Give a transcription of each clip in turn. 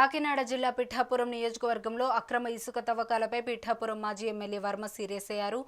కాకినాడ జిల్లా పిఠాపురం నియోజకవర్గంలో అక్రమ ఇసుక తవ్వకాలపై పిఠాపురం మాజీ ఎమ్మెల్యే వర్మ సీరియస్ అయ్యారు.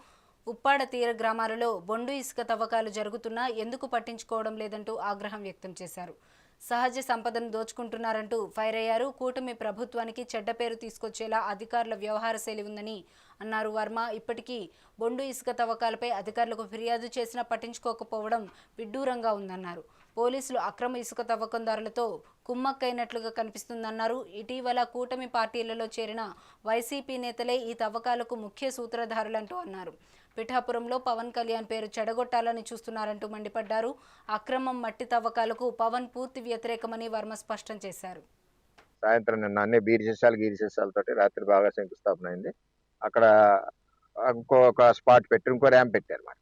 ఉప్పాడ తీర గ్రామాలలో బొండు ఇసుక తవ్వకాలు జరుగుతున్నా ఎందుకు పట్టించుకోవడం లేదంటూ ఆగ్రహం వ్యక్తం చేశారు. సహజ సంపదను దోచుకుంటున్నారంటూ ఫైర్ అయ్యారు. కూటమి ప్రభుత్వానికి చెడ్డ పేరు తీసుకొచ్చేలా అధికారుల వ్యవహార శైలి ఉందని అన్నారు వర్మ. ఇప్పటికీ బొండు ఇసుక తవ్వకాలపై అధికారులకు ఫిర్యాదు చేసినా పట్టించుకోకపోవడం విడ్డూరంగా ఉందన్నారు. పోలీసులు అక్రమ ఇసుక తవ్వకందారులతో కుమ్మక్కైనట్లుగా కనిపిస్తుందన్నారు. ఇటీవల కూటమి పార్టీలలో చేరిన వైసీపీ నేతలే ఈ తవ్వకాలకు ముఖ్య సూత్రధారులంటూ అన్నారు. పిఠాపురంలో పవన్ కళ్యాణ్ పేరు చెడగొట్టాలని చూస్తున్నారంటూ మండిపడ్డారు. అక్రమం మట్టి తవ్వకాలకు పవన్ పూర్తి వ్యతిరేకమని వర్మ స్పష్టం చేశారు. సాయంత్రం నిన్న అన్ని బీర్ చేసాలు గీరి చేసాలతోటి రాత్రి బాగా శంకుస్థాపన అయింది. అక్కడ ఇంకొక స్పాట్ పెట్టి ఇంకో ర్యాంప్ పెట్టారు మరి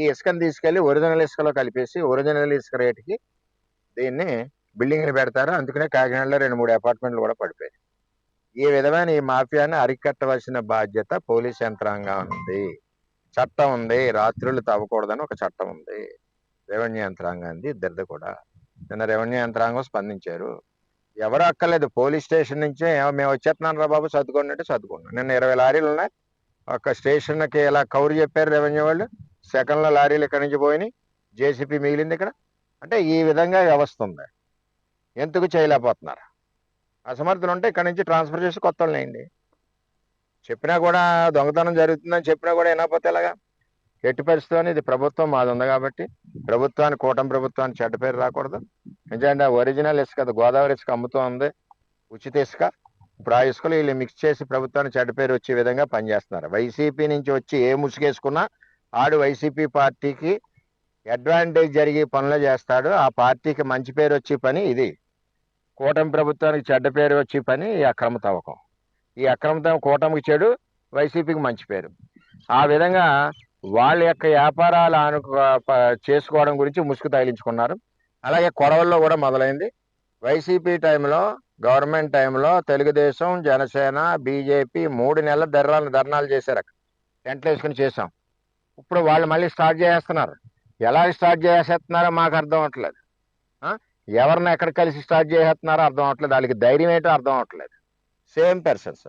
ఈ ఇసుకను తీసుకెళ్ళి ఒరిజినల్ ఇసుకలో కలిపేసి ఒరిజినల్ ఇసుక రేటుకి దీన్ని బిల్డింగ్ని పెడతారు. అందుకనే కాకినాడలో రెండు మూడు అపార్ట్మెంట్లు కూడా పడిపోయాయి. ఈ విధమైన ఈ మాఫియాని అరికట్టవలసిన బాధ్యత పోలీస్ యంత్రాంగం ఉంది. చట్టం ఉంది. రాత్రులు తవ్వకూడదని ఒక చట్టం ఉంది. రెవెన్యూ ఉంది ఇద్దరిది కూడా. నిన్న రెవెన్యూ యంత్రాంగం స్పందించారు. ఎవరు అక్కర్లేదు. పోలీస్ స్టేషన్ నుంచే మేము వచ్చేస్తున్నాను రా బాబు సర్దుకోండి అంటే చదువుకున్నాం నిన్న ఇరవై లారీలు ఉన్నాయి. ఒక స్టేషన్కి ఇలా కౌరు చెప్పారు రెవెన్యూ వాళ్ళు. సెకండ్లో లారీలు ఇక్కడి నుంచి పోయినాయి. జేసీపీ మిగిలింది ఇక్కడ. అంటే ఈ విధంగా వ్యవస్థ ఉంది. ఎందుకు చేయలేకపోతున్నారు? అసమర్థులు ఉంటే ఇక్కడ నుంచి ట్రాన్స్ఫర్ చేసి కొత్త వాళ్ళని చెప్పినా కూడా దొంగతనం జరుగుతుందని చెప్పినా కూడా వినకపోతే ఎలాగా? ఎట్టి పరిస్థితి ఇది ప్రభుత్వం మాది ఉంది కాబట్టి ప్రభుత్వానికి కూటమి ప్రభుత్వాన్ని చెడ్డ పేరు రాకూడదు. ఎందుకంటే ఒరిజినల్ ఇసుక అది గోదావరి ఇసుక అమ్ముతూ ఉంది ఉచిత ఇసుక. ఇప్పుడు ఆ ఇసుకలు వీళ్ళు మిక్స్ చేసి ప్రభుత్వానికి చెడ్డ పేరు వచ్చే విధంగా పనిచేస్తున్నారు. వైసీపీ నుంచి వచ్చి ఏ ముసుగేసుకున్నా ఆడు వైసీపీ పార్టీకి అడ్వాంటేజ్ జరిగే పనులు చేస్తాడు. ఆ పార్టీకి మంచి పేరు వచ్చే పని ఇది. కూటమి ప్రభుత్వానికి చెడ్డ పేరు వచ్చే పని ఈ అక్రమ తవ్వకం. ఈ అక్రమ తవ్వకం కూటమికి చెడు వైసీపీకి మంచి పేరు. ఆ విధంగా వాళ్ళ యొక్క వ్యాపారాలు ఆను చేసుకోవడం గురించి ముసుగు తగిలించుకున్నారు. అలాగే కొడవల్లో కూడా మొదలైంది. వైసీపీ టైంలో గవర్నమెంట్ టైంలో తెలుగుదేశం జనసేన బీజేపీ మూడు నెలల ధర్నాలు ధర్నాలు చేశారు అక్కడ టెంట్లు వేసుకుని చేసాం ఇప్పుడు వాళ్ళు మళ్ళీ స్టార్ట్ చేసేస్తున్నారు. ఎలా స్టార్ట్ చేసేస్తున్నారో మాకు అర్థం అవట్లేదు ఎవరిని ఎక్కడ కలిసి స్టార్ట్ చేసేస్తున్నారో అర్థం అవ్వట్లేదు. వాళ్ళకి ధైర్యం ఏంటో అర్థం అవట్లేదు సేమ్ పర్సన్స్